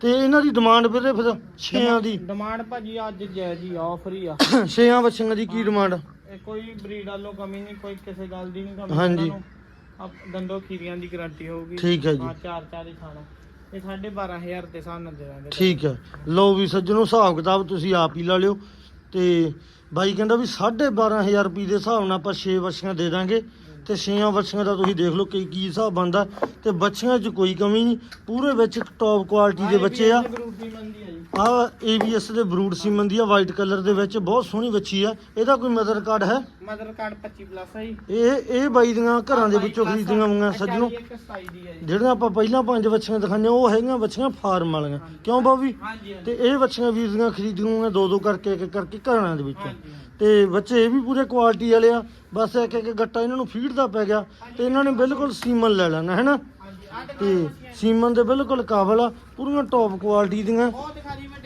ਤੇ ਇਹਨਾਂ ਦੀ ਡਿਮਾਂਡ ਵੀਰੇ ਫਿਰ ਛੇਆਂ ਦੀ। ਡਿਮਾਂਡ ਭਾਜੀ ਅੱਜ ਜੈ ਜੀ ਆਫਰ ਹੀ ਆ। ਛੇਆਂ ਬੱਚਿਆਂ ਦੀ ਕੀ ਡਿਮਾਂਡ ਇਹ ਕੋਈ ਬਰੀਡ ਵਾਲੋ ਕਮੀ ਨਹੀਂ ਕੋਈ ਕਿਸੇ ਗੱਲ ਦੀ ਨਹੀਂ ਕਮੀ। ਹਾਂਜੀ। ਇਹਨਾਂ ਨੂੰ। ਆਪ ਦੰਦੋ ਖੀਰੀਆਂ ਦੀ ਗਾਰੰਟੀ ਹੋਊਗੀ। ਠੀਕ ਹੈ ਜੀ। ਹਾਂ ਚਾਰ ਚਾਰ ਹੀ ਖਾਣਾ। ਇਹ 12500 ਦੇ ਹਿਸਾਬ ਨਾਲ ਦੇ ਦਾਂਗੇ ਠੀਕ ਹੈ। ਲਓ ਵੀ ਸੱਜਣੋ, ਹਿਸਾਬ ਕਿਤਾਬ ਤੁਸੀਂ ਆਪ ਹੀ ਲਾ ਲਿਓ। ਤੇ ਬਾਈ ਕਹਿੰਦਾ ਵੀ 12500 ਰੁਪਏ ਦੇ ਹਿਸਾਬ ਨਾਲ ਆਪਾਂ 6 ਬੱਚੀਆਂ ਦੇ ਦਾਂਗੇ। ਤੇ 6 ਬੱਚੀਆਂ ਦਾ ਤੁਸੀਂ ਦੇਖ ਲਓ ਕੀ ਕੀ ਹਿਸਾਬ ਬਣਦਾ ਤੇ ਬੱਚੀਆਂ 'ਚ ਕੋਈ ਕਮੀ ਨਹੀਂ ਪੂਰੇ ਵਿੱਚ ਟੌਪ ਕੁਆਲਿਟੀ ਦੇ ਬੱਚੇ ਆ। ਆ ABS ਦੇ ਬਰੂਡ ਸੀਮਨ ਦੀ ਆ ਵਾਈਟ ਕਲਰ ਦੇ ਵਿੱਚ ਬਹੁਤ ਸੋਹਣੀ ਬੱਚੀ ਆ। ਇਹਦਾ ਕੋਈ ਮਦਰ ਕਾਰਡ ਹੈ? ਮਦਰ ਕਾਰਡ 25 ਪਲੱਸ ਆ ਜੀ। ਇਹ ਇਹ ਬਾਈ ਦੀਆਂ ਘਰਾਂ ਦੇ ਵਿੱਚੋਂ ਖਰੀਦੀਆਂ ਹੋਈਆਂ ਸੱਜਣੋ। ਇੱਕ 27 ਦੀ ਆ ਜੀ। ਜਿਹੜੀਆਂ ਆਪਾਂ ਪਹਿਲਾਂ ਪੰਜ ਬੱਚੀਆਂ ਦਿਖਾਈਆਂ ਉਹ ਹੈਗੀਆਂ ਬੱਚੀਆਂ ਫਾਰਮ ਵਾਲੀਆਂ। ਕਿਉਂ ਬਾਬੀ ਤੇ ਇਹ ਬੱਚੀਆਂ ਵੀਰ ਦੀਆਂ ਖਰੀਦੀਆਂ ਦੋ ਦੋ ਕਰਕੇ ਇੱਕ ਕਰਕੇ ਘਰਾਂ ਦੇ ਵਿੱਚੋਂ। ਤੇ ਬੱਚੇ ਇਹ ਵੀ ਪੂਰੇ ਕੁਆਲਿਟੀ ਵਾਲੇ ਆ। ਬਸ ਇੱਕ ਇੱਕ ਗੱਟਾ ਇਹਨਾਂ ਨੂੰ ਫੀਡ ਦਾ ਪੈ ਗਿਆ ਤੇ ਇਹਨਾਂ ਨੇ ਬਿਲਕੁਲ ਸੀਮਨ ਲੈ ਲੈਣਾ ਹੈ ਨਾ? ਹਾਂਜੀ ਆ ਦਿਖਾ ਤੇ ਸੀਮਨ ਦੇ ਬਿਲਕੁਲ ਕਾਬਲ ਆ ਪੂਰੀਆਂ ਟੌਪ ਕੁਆਲਿਟੀ ਦੀਆਂ।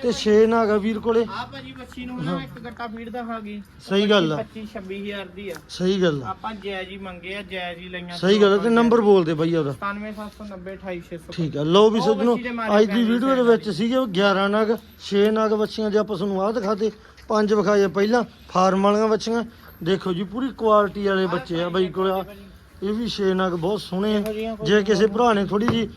ਤੇ ਛੇ ਨਾਗਾ ਵੀਰ ਕੋਲੇ। ਆ ਭਾਜੀ ਬੱਚੀ ਨੂੰ ਨਾ ਇੱਕ ਗੱਟਾ ਫੀਡ ਦਿਖਾਗੀ ਸਹੀ ਗੱਲ ਆ। 25 26000 ਦੀ ਆ। ਸਹੀ ਗੱਲ ਆ। ਆਪਾਂ ਜਾਇਜ਼ ਹੀ ਮੰਗੇ ਆ ਜਾਇਜ਼ ਹੀ ਲਈਆਂ ਸਹੀ ਗੱਲ ਆ ਤੇ ਨੰਬਰ ਬੋਲ ਦੇ ਬਾਈ ਉਹਦਾ। 97790 28600 ਠੀਕ ਆ। ਲਓ ਵੀ ਸੱਜਣੋ ਅੱਜ ਦੀ ਵੀਡੀਓ ਦੇ ਵਿੱਚ ਸੀਗੇ 11 ਨਗ 6 ਨਗ ਬੱਚੀਆਂ ਜੇ ਆਪਾਂ ਤੁਹਾਨੂੰ ਆਹ ਦਿਖਾਤੇ ਪੰਜ ਵਿਖਾਏ ਪਹਿਲਾਂ ਫਾਰਮ ਵਾਲੀਆਂ ਬੱਚੀਆਂ। ਦੇਖੋ ਜੀ ਪੂਰੀ ਕੁਆਲਿਟੀ ਵਾਲੇ ਬੱਚੇ ਆ ਬਾਈ ਕੋਲ ਆ। ਇਹ ਵੀ 6 ਨਗ ਬਹੁਤ ਸੋਹਣੇ ਆ। ਜੇ ਕਿਸੇ ਭਰਾ ਨੇ ਥੋੜੀ ਜੀ